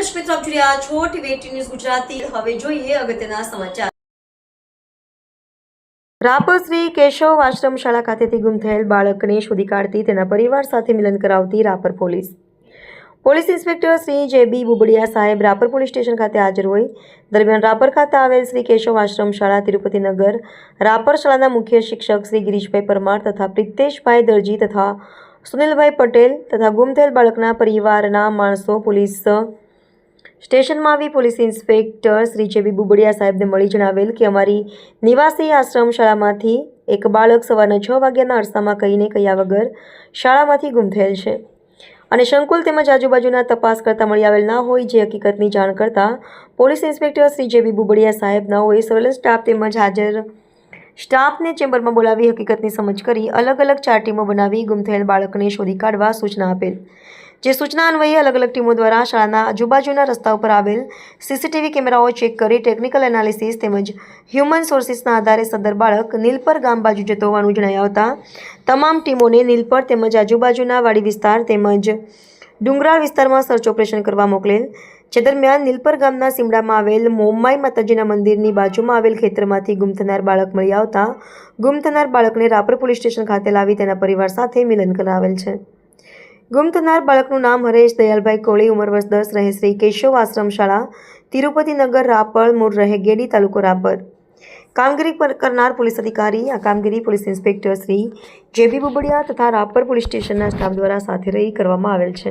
દર્શક કેશવ આશ્રમ શાળા ખાતેથી ગુમ થયેલ બાળકને શોધી કાઢતી તેના પરિવાર સાથે મિલન કરાવતી Rapar police. Police inspector Shri J B Bubadiya સાહેબ રાપર પોલીસ સ્ટેશન ખાતે હાજર હોય. દરમિયાન રાપર ખાતે આવેલ શ્રી કેશવ આશ્રમ શાળા તિરુપતિનગર રાપર શાળાના મુખ્ય શિક્ષક શ્રી ગિરીશભાઈ પરમાર તથા પ્રિતેશભાઈ દરજી તથા સુનિલભાઈ પટેલ તથા ગુમ થયેલ બાળકના પરિવારના માણસો પોલીસ સ્ટેશનમાં આવી police inspector Shri JB Bubadiya સાહેબને મળી જણાવેલ કે અમારી નિવાસી આશ્રમ શાળામાંથી એક બાળક સવારના છ વાગ્યાના અરસામાં કહીને કહ્યા વગર શાળામાંથી ગુમ થયેલ છે. અને સંકુલ તેમજ આજુબાજુના તપાસ કરતા મળી આવેલ ના હોય જે હકીકતની જાણ કરતા police inspector Shri JB Bubadiya સાહેબ ના હોય સર્વેલન્સ સ્ટાફ તેમજ હાજર સ્ટાફને ચેમ્બરમાં બોલાવી હકીકતની સમજ કરી અલગ અલગ ચાર ટીમો બનાવી ગુમ થયેલ બાળકને શોધી કાઢવા સૂચના આપેલ. જે સૂચના અન્વયે અલગ અલગ ટીમો દ્વારા શાળાના આજુબાજુના રસ્તા ઉપર આવેલ સીસીટીવી કેમેરાઓ ચેક કરી ટેકનિકલ એનાલિસિસ તેમજ હ્યુમન સોર્સિસના આધારે સદર બાળક નીલપર ગામ બાજુ જતો હોવાનું જણાયા આવતા તમામ ટીમોને નીલપર તેમજ આજુબાજુના વાડી વિસ્તાર તેમજ ડુંગરાળ વિસ્તારમાં સર્ચ ઓપરેશન કરવા મોકલેલ. જે દરમિયાન નીલપર ગામના સીમડામાં આવેલ મોમાઈ માતાજીના મંદિરની બાજુમાં આવેલ ખેતરમાંથી ગુમ થનાર બાળક મળી આવતા ગુમ થનાર બાળકને રાપર પોલીસ સ્ટેશન ખાતે લાવી તેના પરિવાર સાથે મિલન કરાવેલ છે. ગુમ થનાર બાળકનું નામ હરેશ દયાલભાઈ કોળી, ઉંમર વર્ષ દસ રહે શ્રી કેશવ આશ્રમ શાળા તિરુપતિનગર રાપર, મૂળ રહે ગેડી તાલુકો રાપર. કામગીરી કરનાર પોલીસ અધિકારી, આ કામગીરી police inspector Shri JB Bubadiya તથા રાપર પોલીસ સ્ટેશનના સ્ટાફ દ્વારા સાથે રહી કરવામાં આવેલ છે.